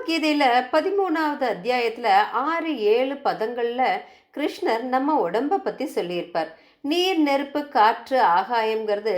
பகவத்கீதையில் பதிமூணாவது அத்தியாயத்துல ஆறு ஏழு பதங்கள்ல கிருஷ்ணர் நம்ம உடம்ப பற்றி சொல்லியிருப்பார். நீர் நெருப்பு காற்று ஆகாயம்ங்கிறது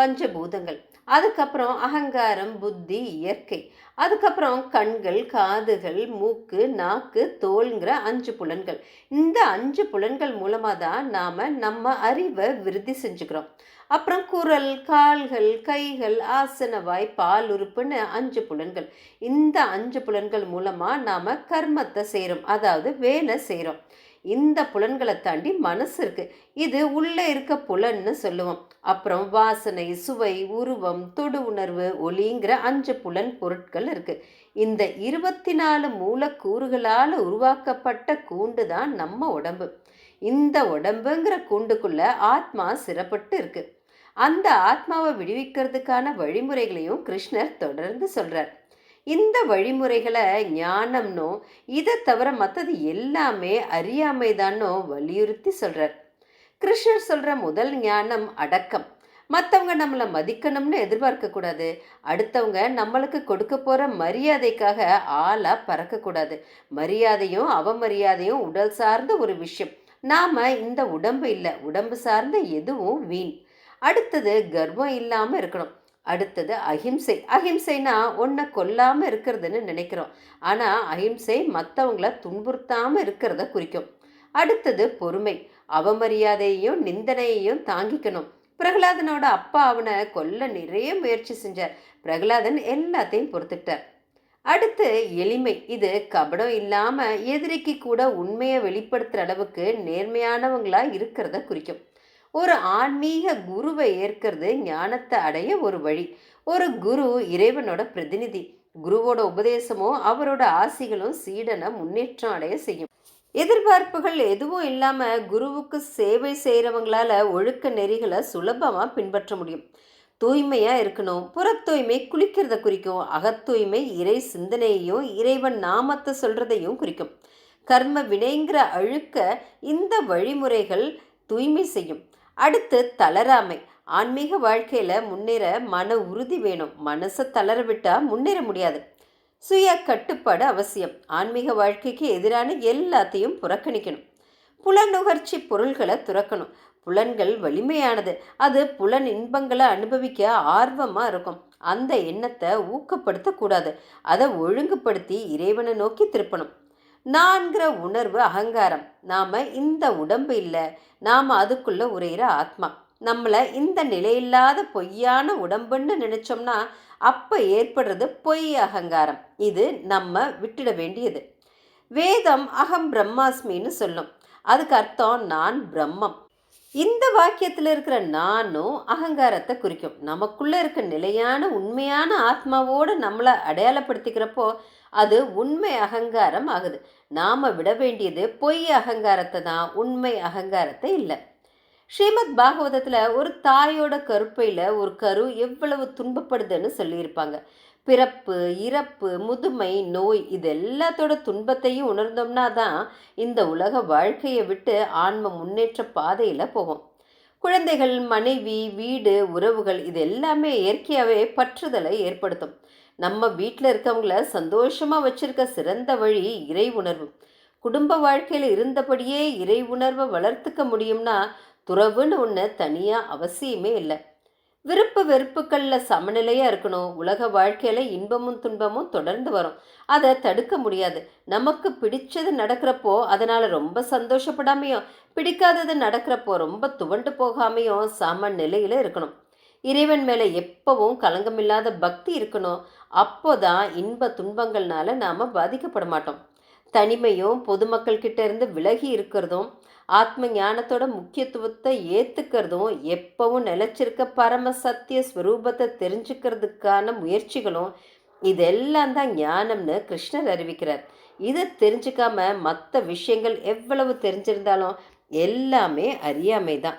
பஞ்சபூதங்கள். அதுக்கப்புறம் அகங்காரம் புத்தி இயற்கை. அதுக்கப்புறம் கண்கள் காதுகள் மூக்கு நாக்கு தோல்ங்கிற அஞ்சு புலன்கள். இந்த அஞ்சு புலன்கள் மூலமாக தான் நாம் நம்ம அறிவை விருத்தி செஞ்சுக்கிறோம். அப்புறம் குரல் கால்கள் கைகள் ஆசனவாய் பால் உறுப்புன்னு அஞ்சு புலன்கள். இந்த அஞ்சு புலன்கள் மூலமாக நாம் கர்மத்தை செய்கிறோம் அதாவது வேலை செய்கிறோம் இந்த புலன்களை தாண்டி மனசு இருக்கு. இது உள்ளே இருக்க புலன்னு சொல்லுவோம். அப்புறம் வாசனை சுவை உருவம் தொடு உணர்வு ஒலிங்கிற அஞ்சு புலன் பொருட்கள் இருக்கு. இந்த இருபத்தி நாலு மூலக்கூறுகளால் உருவாக்கப்பட்ட கூண்டு தான் நம்ம உடம்பு. இந்த உடம்புங்கிற கூண்டுக்குள்ள ஆத்மா சிறப்பட்டு இருக்கு. அந்த ஆத்மாவை விடுவிக்கிறதுக்கான வழிமுறைகளையும் கிருஷ்ணர் தொடர்ந்து சொல்றார். இந்த வழிமுறைகளை ஞானம்னோ இதை தவிர மற்றது எல்லாமே அறியாமை தானோ வலியுறுத்தி சொல்கிறார் கிருஷ்ணர் சொல்கிற முதல் ஞானம் அடக்கம். மற்றவங்க நம்மளை மதிக்கணும்னு எதிர்பார்க்கக்கூடாது அடுத்தவங்க நம்மளுக்கு கொடுக்க போகிற மரியாதைக்காக ஆளாக பறக்கக்கூடாது மரியாதையும் அவமரியாதையும் உடல் சார்ந்த ஒரு விஷயம். நாம் இந்த உடம்பு இல்லை உடம்பு சார்ந்த எதுவும் வீண். அடுத்தது கர்வம் இல்லாமல் இருக்கணும். அடுத்தது அஹிம்சை. அஹிம்சைனா ஒன்றை கொல்லாமல் இருக்கிறதுன்னு நினைக்கிறோம். ஆனால் அஹிம்சை மற்றவங்கள துன்புறுத்தாமல் இருக்கிறத குறிக்கும். அடுத்தது பொறுமை. அவமரியாதையையும் நிந்தனையையும் தாங்கிக்கணும். பிரகலாதனோட அப்பா அவனை கொல்ல நிறைய முயற்சி செஞ்சார். பிரகலாதன் எல்லாத்தையும் பொறுத்துக்கிட்டார் அடுத்து எளிமை. இது கபடம் இல்லாமல் எதிரிக்கு கூட உண்மையை வெளிப்படுத்துகிற அளவுக்கு நேர்மையானவங்களாக இருக்கிறத குறிக்கும். ஒரு ஆன்மீக குருவை ஏற்கிறது ஞானத்தை அடைய ஒரு வழி. ஒரு குரு இறைவனோட பிரதிநிதி. குருவோட உபதேசமும் அவரோட ஆசிகளும் சீடனை முன்னேற்றம் அடைய செய்யும். எதிர்பார்ப்புகள் எதுவும் இல்லாமல் குருவுக்கு சேவை செய்கிறவங்களால ஒழுக்க நெறிகளை சுலபமாக பின்பற்ற முடியும். தூய்மையாக இருக்கணும். புற தூய்மை குளிக்கிறத குறிக்கும். அகத்தூய்மை இறை சிந்தனையையும் இறைவன் நாமத்தை சொல்கிறதையும் குறிக்கும். கர்ம வினைங்கிற அழுக்க இந்த வழிமுறைகள் தூய்மை செய்யும். அடுத்து தளராமை. ஆன்மீக வாழ்க்கையில் முன்னேற மன உறுதி வேணும். மனசை தளர விட்டால் முன்னேற முடியாது. சுய கட்டுப்பாடு அவசியம். ஆன்மீக வாழ்க்கைக்கு எதிரான எல்லாத்தையும் புறக்கணிக்கணும். புலநுகர்ச்சி பொருள்களை துறக்கணும். புலன்கள் வலிமையானது. அது புலன் இன்பங்களை அனுபவிக்க ஆர்வமாக இருக்கும். அந்த எண்ணத்தை ஊக்கப்படுத்தக்கூடாது. அதை ஒழுங்குபடுத்தி இறைவனை நோக்கி திருப்பணும். நான்கிற உணர்வு அகங்காரம். நாம் இந்த உடம்பு இல்லை. நாம் அதுக்குள்ளே உரையிற ஆத்மா. நம்மளை இந்த நிலையில்லாத பொய்யான உடம்புன்னு நினச்சோம்னா அப்போ ஏற்படுறது பொய் அகங்காரம். இது நம்ம விட்டுட வேண்டியது. வேதம் அகம் பிரம்மாஸ்மின்னு சொல்லும். அதுக்கு அர்த்தம் நான் பிரம்மம். இந்த வாக்கியத்தில் இருக்கிற நானும் அகங்காரத்தை குறிக்கும். நமக்குள்ளே இருக்க நிலையான உண்மையான ஆத்மாவோடு நம்மளை அடையாளப்படுத்திக்கிறப்போ அது உண்மை அகங்காரம் ஆகுது. நாம் விட வேண்டியது பொய் அகங்காரத்தை தான் உண்மை அகங்காரத்தை இல்லை. ஸ்ரீமத் பாகவதத்தில் ஒரு தாயோட கருப்பையில் ஒரு கரு எவ்வளவு துன்பப்படுதுன்னு சொல்லியிருப்பாங்க. பிறப்பு இறப்பு முதுமை நோய் இது எல்லாத்தோட துன்பத்தையும் உணர்ந்தோம்னா தான் இந்த உலக வாழ்க்கையை விட்டு ஆன்ம முன்னேற்ற பாதையில் போவோம். குழந்தைகள் மனைவி வீடு உறவுகள் இது எல்லாமே இயற்கையாகவே பற்றுதலை ஏற்படுத்தும். நம்ம வீட்டில் இருக்கவங்கள சந்தோஷமாக வச்சுருக்க சிறந்த வழி இறை உணர்வு. குடும்ப வாழ்க்கையில் இருந்தபடியே இறை உணர்வை வளர்த்துக்க முடியும்னா துறவுன்னு ஒன்று தனியாக அவசியமே இல்லை. விருப்ப வெறுப்புகளில் சமநிலையாக இருக்கணும். உலக வாழ்க்கையில் இன்பமும் துன்பமும் தொடர்ந்து வரும். அதை தடுக்க முடியாது. நமக்கு பிடிச்சது நடக்கிறப்போ அதனால் ரொம்ப சந்தோஷப்படாமையும் பிடிக்காதது நடக்கிறப்போ ரொம்ப துவண்டு போகாமையும் சம நிலையில் இருக்கணும். இறைவன் மேலே எப்பவும் கலங்கமில்லாத பக்தி இருக்கணும். அப்போதான் இன்ப துன்பங்கள்னால நாம் பாதிக்கப்பட மாட்டோம். தனிமையும் பொதுமக்கள் கிட்டேருந்து விலகி இருக்கிறதும் ஆத்ம ஞானத்தோட முக்கியத்துவத்தை ஏற்றுக்கிறதும் எப்பவும் நிலச்சிருக்க பரம சத்திய ஸ்வரூபத்தை தெரிஞ்சுக்கிறதுக்கான முயற்சிகளும் இதெல்லாம் தான் ஞானம்னு கிருஷ்ணர் அறிவிக்கிறார். இதை தெரிஞ்சுக்காம மற்ற விஷயங்கள் எவ்வளவு தெரிஞ்சிருந்தாலும் எல்லாமே அறியாமை தான்